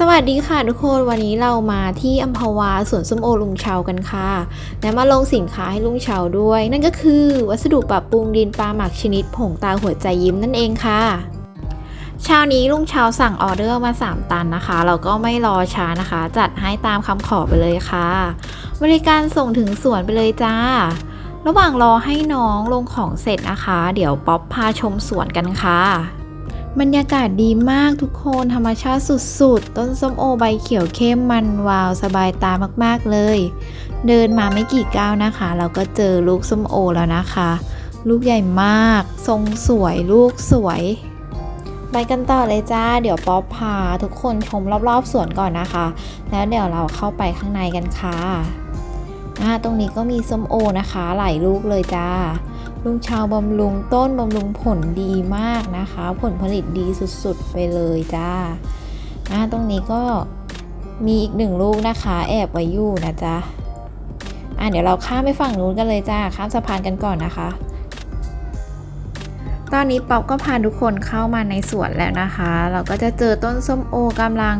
สวัสดีค่ะทุกคนวันนี้เรามาที่อัมพวาสวนส้มโอลุงเชากันค่ะและมาลงสินค้าให้ลุงเชาด้วย นั่นก็คือวัสดุปรับปรุงดินปลาหมักชนิดผงตาหัวใจยิ้มนั่นเองค่ะเช้านี้ลุงเชาสั่งออเดอร์มา 3 ตันนะคะ เราก็ไม่รอช้านะคะ จัดให้ตามคำขอไปเลยค่ะ บริการส่งถึงสวนไปเลยจ้า ระหว่างรอให้น้องลงของเสร็จนะคะ เดี๋ยวป๊อปพาชมสวนกันค่ะ บรรยากาศดีมากทุกคนธรรมชาติสุดๆ ต้นส้มโอใบเขียวเข้มมันวาวสบายตามากๆเลย เดินมาไม่กี่ก้าวนะคะ เราก็เจอลูกส้มโอแล้วนะคะ ลูกใหญ่มาก ทรงสวยลูกสวย ไปกันต่อเลยจ้า เดี๋ยวป๊อปพาทุกคนชมรอบๆสวนก่อนนะคะ แล้วเดี๋ยวเราเข้าไปข้างในกันค่ะอ่าตรงนี้ก็มีส้มโอนะคะ หลายลูกเลยจ้า ลุงชาวบำรุงต้นบำรุงผลดีมากนะคะ ผลผลิตดีสุดๆ ไปเลยจ้าอ่าตรงนี้ก็มีอีกหนึ่งลูกนะคะ แอบไว้อยู่นะจ๊ะอ่าเดี๋ยวเราข้ามไปฝั่งนู้นกันเลยจ้าข้ามสะพานกันก่อนนะคะ ตอนนี้ป๊อปก็พาทุกคนเข้ามาในสวนแล้วนะคะ เราก็จะเจอต้นส้มโอกำลัง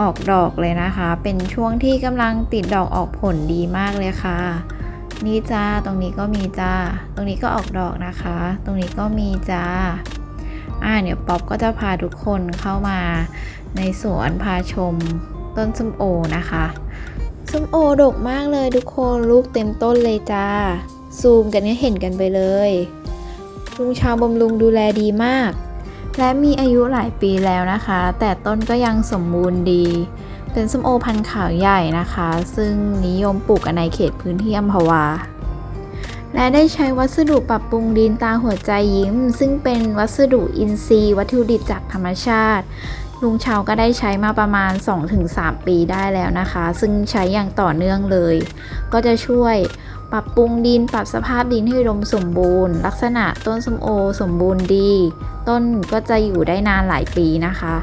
ออกดอกเลยนะคะ เป็นช่วงที่กำลังติดดอกออกผลดีมากเลยค่ะ นี่จ้า ตรงนี้ก็มีจ้า ตรงนี้ก็ออกดอกนะคะ ตรงนี้ก็มีจ้า อ่า เดี๋ยวป๊อปก็จะพาทุกคนเข้ามาในสวนพาชมต้นส้มโอนะคะ ส้มโอดกมากเลยทุกคนลูกเต็มต้นเลยจ้า ซูมกันให้เห็นกันไปเลยลุงชาวบำรุงดูแลดีมาก และมีอายุหลายปีแล้วนะคะ แต่ต้นก็ยังสมบูรณ์ดี เป็นส้มโอพันธุ์ขาวใหญ่นะคะ ซึ่งนิยมปลูกกันในเขตพื้นที่อัมพวา และได้ใช้วัสดุปรับปรุงดินตาหัวใจยิ้ม ซึ่งเป็นวัสดุอินทรีย์วัตถุดิบจากธรรมชาติ ลุงเชาก็ได้ใช้มาประมาณ 2-3 ปีได้แล้วนะคะ ซึ่งใช้อย่างต่อเนื่องเลย ก็จะช่วยปรับปรุงดินปรับสภาพดินให้อุดมสมบูรณ์ ลักษณะต้นส้มโอ สมบูรณ์ดี ต้นก็จะอยู่ได้นานหลายปีนะคะ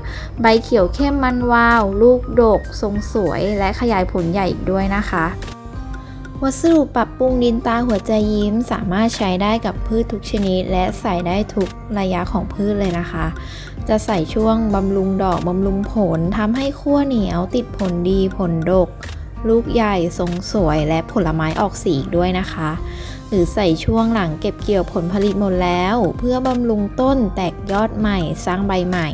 ใบเขียวเข้มมันวาว ลูกดก ทรงสวยและขยายผลใหญ่อีกด้วยนะคะ วัสดุปรับปรุงดินตาหัวใจยิ้ม สามารถใช้ได้กับพืชทุกชนิด และใส่ได้ทุกระยะของพืชเลยนะคะ จะใส่ช่วงบำรุงดอกบำรุงผลทำให้ขั้วเหนียวติดผลดีผลดก ลูกใหญ่ทรงสวยและผลไม้ออกสีด้วยนะคะ หรือใส่ช่วงหลังเก็บเกี่ยวผลผลิตหมดแล้ว เพื่อบำรุงต้นแตกยอดใหม่สร้างใบใหม่